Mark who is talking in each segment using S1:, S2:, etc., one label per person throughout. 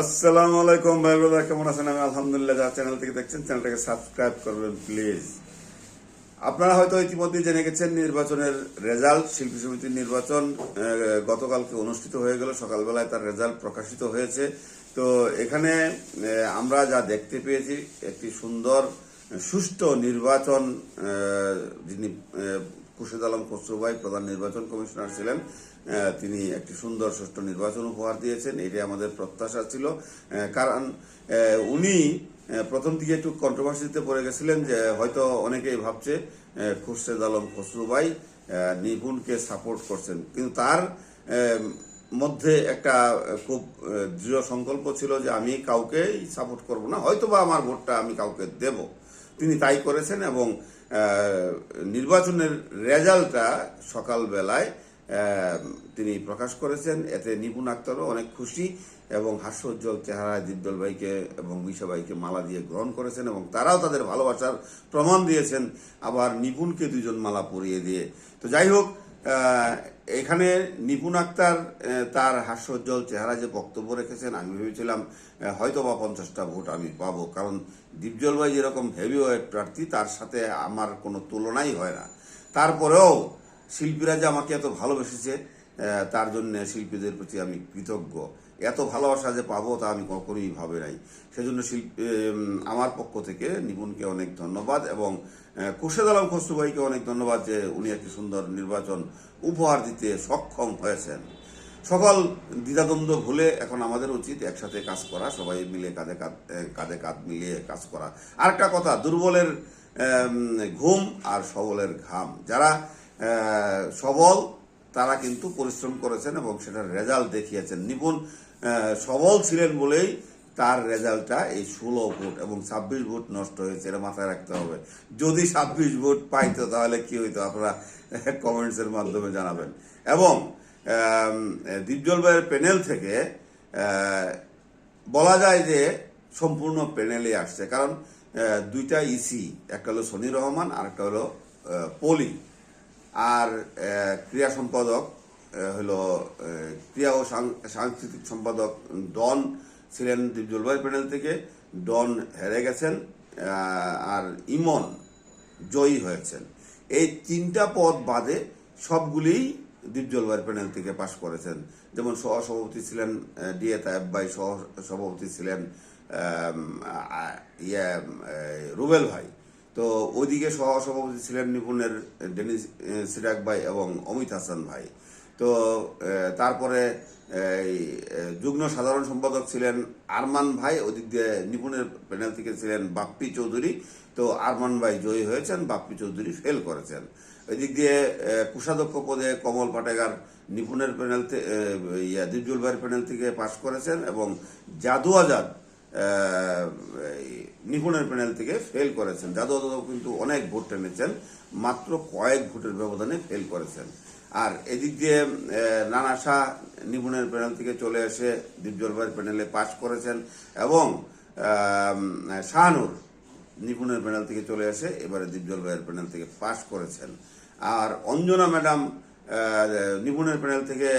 S1: আসসালামু আলাইকুম ভাই ব্রাদার, কেমন আছেন? আমি আলহামদুলিল্লাহ, যারা চ্যানেল থেকে দেখছেন চ্যানেলটাকে সাবস্ক্রাইব করবেন প্লিজ আপনারা হয়তো ইতিমধ্যে জেনে গেছেন, নির্বাচনের রেজাল্ট শিল্পী সমিতির নির্বাচন গতকালকে অনুষ্ঠিত হয়ে গেল। সকালবেলায় তার রেজাল্ট প্রকাশিত হয়েছে। তো এখানে আমরা যা দেখতে পেয়েছি, একটি সুন্দর, সুষ্ঠু নির্বাচন যিনি খুরশেদ আলম খসরু ভাই প্রধান নির্বাচন কমিশনার ছিলেন। তিনি একটি সুন্দর সুষ্ঠু নির্বাচন উপহার দিয়েছেন। এটি আমাদের প্রত্যাশা ছিল। কারণ উনি প্রথম দিকে একটু কন্ট্রোভার্সিতে পড়ে গেছিলেন যে, হয়তো অনেকেই ভাবছে খুরশেদ আলম খসরু ভাই নিপুণকে সাপোর্ট করছেন। কিন্তু তার মধ্যে একটা খুব দৃঢ় সংকল্প ছিল যে, আমি কাউকেই সাপোর্ট করব না। হয়তো বা আমার ভোটটা আমি কাউকে দেব। তিনি তাই করেছেন এবং নির্বাচনের রেজাল্টটা সকালবেলায় তিনি প্রকাশ করেছেন। এতে নিপুণ আক্তারও অনেক খুশি এবং হাস্যোজ্জ্বল চেহারায় দিব্যল ভাইকে এবং মিশা ভাইকে মালা দিয়ে গ্রহণ করেছেন এবং তারাও তাদের ভালোবাসার প্রমাণ দিয়েছেন। আবার নিপুণকে দুজন মালা পরিয়ে দিয়ে। তো যাই হোক এখানে নিপুণ আক্তার তার হাস্যোজ্জ্বল চেহারা যে বক্তব্য রেখেছেন, আমি ভেবেছিলাম হয়তো বা পঞ্চাশটা ভোট আমি পাবো, কারণ দীপজল ভাই যেরকম হেভিওয়েট প্রার্থী, তার সাথে আমার কোনো তুলনাই হয় না। তারপরেও শিল্পীরা যে আমাকে এত ভালোবেসেছে তার জন্য শিল্পীদের প্রতি আমি কৃতজ্ঞ। এত ভালোবাসা যে পাবো তা আমি কখনোই ভাবে নাই। সেজন্য শিল্পী আমার পক্ষ থেকে নিপুণকে অনেক ধন্যবাদ এবং খুরশেদ আলম খসরু ভাইকে অনেক ধন্যবাদ যে উনি একটি সুন্দর নির্বাচন উপহার দিতে সক্ষম হয়েছেন। সকল দ্বিধাদ্বন্দ্ব ভুলে এখন আমাদের উচিত একসাথে কাজ করা, সবাই মিলে কাঁধে কাঁধ কাঁধে কাঁধ মিলিয়ে কাজ করা। আর একটা কথা, দুর্বলের ঘুম আর সবলের ঘাম। যারা সবল তারা কিন্তু পরিশ্রম করেছেন এবং সেটার রেজাল্ট দেখিয়েছেন। নিপুণ সবল ছিলেন বলেই তার রেজাল্টটা এই ষোলো ভোট এবং ছাব্বিশ ভোট নষ্ট হয়েছে, এটা মাথায় রাখতে হবে। যদি ছাব্বিশ ভোট পাইতো তাহলে কি হইতো আপনারা কমেন্টস এর মাধ্যমে জানাবেন। এবং দীপজল ভাইয়ের প্যানেল থেকে বলা যায় যে সম্পূর্ণ প্যানেলে আসছে। কারণ দুইটা ইসি, একটা হলো সনি রহমান আর একটা হলো পলি। আর ক্রিয়া সম্পাদক হলো ক্রিয়া ও সাংস্কৃতিক সম্পাদক ডন ছিলেন ভাইয়ের প্যানেল থেকে। ডন হেরে গেছেন আর ইমন জয়ী হয়েছেন। এই তিনটা পদ বাদে সবগুলিই দীপজল ভাইয়ের প্যানেল থেকে পাশ করেছেন। যেমন সহসভাপতি ছিলেন ডিএ তায়েব ভাই সহ সভাপতি ছিলেন ইয়ে রুবেল ভাই। তো ওইদিকে সহসভাপতি ছিলেন নিপুণের ডেনিস সিরাক ভাই এবং অমিত হাসান ভাই। তো তারপরে যুগ্ম সাধারণ সম্পাদক ছিলেন আরমান ভাই, ওদিক দিয়ে নিপুণের প্যানেল থেকে ছিলেন বাপ্পি চৌধুরী। তো আরমান ভাই জয়ী হয়েছেন, বাপ্পি চৌধুরী ফেল করেছেন। ওইদিক দিয়ে কোষাধ্যক্ষ পদে কমল পাটেগার নিপুণের প্যানেল ইয়া দীপজুল ভাইয়ের প্যানেল থেকে পাশ করেছেন এবং জাদু আজাদ নিপুণের প্যানেল থেকে ফেল করেছেন। জাদু আজাদও কিন্তু অনেক ভোট টেনেছেন, মাত্র কয়েক ভোটের ব্যবধানে ফেল করেছেন। আর এদিক দিয়ে নানা শাহ নিপুণের প্যানেল থেকে চলে এসে দীপজল ভাইয়ের প্যানেলে পাশ করেছেন এবং শাহানুর নিপুণের প্যানেল থেকে চলে এসে এবারে দীপজল ভাইয়ের প্যানেল থেকে পাশ করেছেন। আর অঞ্জনা ম্যাডাম নিপুণের প্যানেল থেকে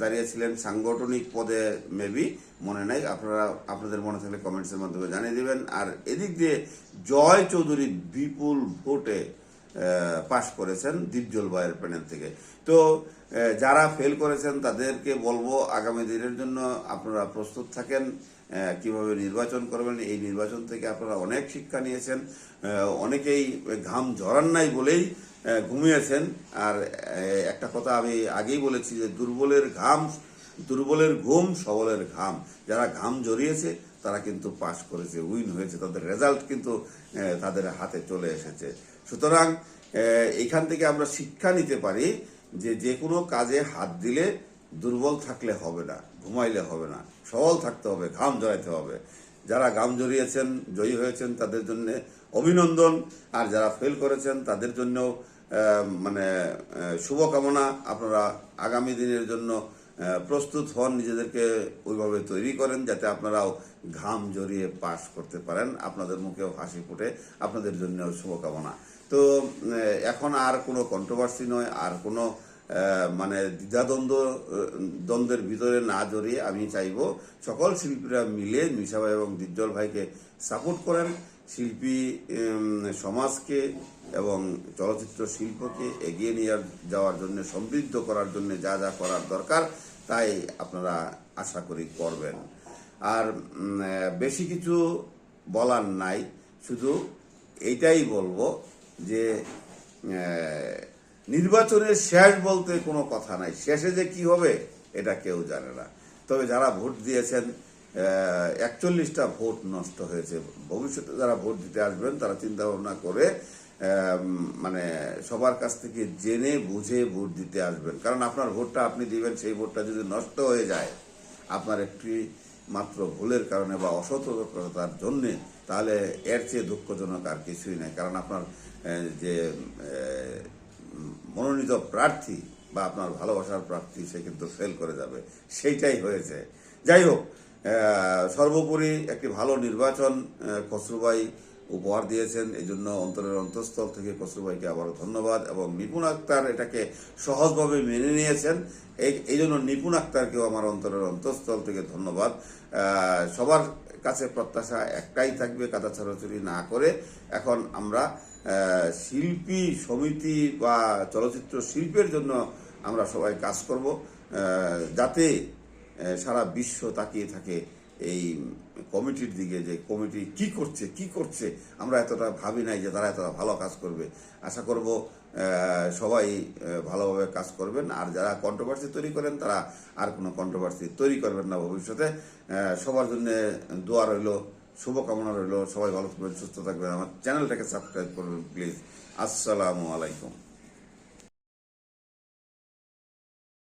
S1: দাঁড়িয়েছিলেন সাংগঠনিক পদে মেবি মনে নাই। আপনারা, আপনাদের মনে থাকলে কমেন্টসের মাধ্যমে জানিয়ে দিবেন। আর এদিক দিয়ে জয় চৌধুরী বিপুল ভোটে পাশ করেছেন দীপজল ভাইয়ের প্যানেল থেকে। তো যারা ফেল করেছেন তাদেরকে বলব, আগামী দিনের জন্য আপনারা প্রস্তুত থাকেন কীভাবে নির্বাচন করবেন। এই নির্বাচন থেকে আপনারা অনেক শিক্ষা নিয়েছেন। অনেকেই ঘাম ঝরান নাই বলেই ঘুমিয়েছেন আর একটা কথা আমি আগেই বলেছি যে দুর্বলের ঘাম, দুর্বলের ঘুম সবলের ঘাম। যারা ঘাম জড়িয়েছে, তারা কিন্তু পাশ করেছে, উইন হয়েছে। তাদের রেজাল্ট কিন্তু তাদের হাতে চলে এসেছে। সুতরাং এখান থেকে আমরা শিক্ষা নিতে পারি যে যে কোনো কাজে হাত দিলে দুর্বল থাকলে হবে না, ঘুমাইলে হবে না। সবল থাকতে হবে, ঘাম জড়াইতে হবে। যারা ঘাম জড়িয়েছেন, জয়ী হয়েছেন, তাদের জন্য অভিনন্দন। আর যারা ফেল করেছেন, তাদের জন্য মানে শুভকামনা। আপনারা আগামী দিনের জন্য প্রস্তুত হন, নিজেদেরকে ওইভাবে তৈরি করেন, যাতে আপনারাও ঘাম জড়িয়ে পাশ করতে পারেন। আপনাদের মুখেও হাসি ফুটে। আপনাদের জন্য শুভকামনা। তো এখন আর কোনো কন্ট্রোভার্সি নয়। আর কোনো মানে দ্বিধাদ্বন্দ্ব দ্বন্দ্বের ভিতরে না জড়িয়ে আমি চাইব সকল শিল্পীরা মিলে মিশা ভাই এবং দিজ্জল ভাইকে সাপোর্ট করেন। শিল্পী সমাজকে এবং চলচ্চিত্র শিল্পকে এগিয়ে নিয়ে যাওয়ার জন্য, সমৃদ্ধ করার জন্য যা যা করার দরকার, তাই আপনারা আশা করি করবেন। আর বেশি কিছু বলার নাই, শুধু এইটাই বলব যে নির্বাচনের শেষ বলতে কোনো কথা নাই। শেষে যে কি হবে, এটা কেউ জানে না। তবে যারা ভোট দিয়েছেন একচল্লিশটা ভোট নষ্ট হয়েছে। ভবিষ্যতে যারা ভোট দিতে আসবেন, তারা চিন্তা ভাবনা করে মানে সবার কাছ থেকে জেনে, বুঝে ভোট দিতে আসবেন। কারণ আপনার ভোটটা আপনি দিবেন, সেই ভোটটা যদি নষ্ট হয়ে যায়, আপনার একটি মাত্র ভুলের কারণে বা অসতর্কতার জন্যে, তাহলে এর চেয়ে দুঃখজনক আর কিছুই নাই। কারণ আপনার যে মনোনীত প্রার্থী বা আপনার ভালোবাসার প্রার্থী, সে কিন্তু ফেল করে যাবে। সেইটাই হয়েছে। যাই হোক সর্বোপরি একটি ভালো নির্বাচন খসরুভাই উপহার দিয়েছেন। এই জন্য অন্তরের অন্তঃস্থল থেকে খসরুভাইকে আবারও ধন্যবাদ এবং নিপুণ আক্তার এটাকে সহজভাবে মেনে নিয়েছেন। এই- জন্য নিপুণ আক্তারকেও আমার অন্তরের অন্তঃস্থল থেকে ধন্যবাদ। সবার কাছে প্রত্যাশা একটাই থাকবে, কাদা ছড়াছড়ি না করে। এখন আমরা শিল্পী সমিতি বা চলচ্চিত্র শিল্পের জন্য আমরা সবাই কাজ করব। যাতে সারা বিশ্ব তাকিয়ে থাকে এই কমিটির দিকে যে কমিটি কি করছে কি করছে, আমরা এতটা ভাবি নাই যে তারা এতটা ভালো কাজ করবে। আশা করব সবাই ভালোভাবে কাজ করবেন। আর যারা কন্ট্রোভার্সি তৈরি করেন, তারা আর কোনো কন্ট্রোভার্সি তৈরি করবেন না ভবিষ্যতে। সবার জন্য দোয়া রইল, শুভকামনা রইল। সবাই ভালো থাকবেন, সুস্থ থাকবেন। আমার চ্যানেলটাকে সাবস্ক্রাইব করবেন, প্লিজ। আসসালামু আলাইকুম।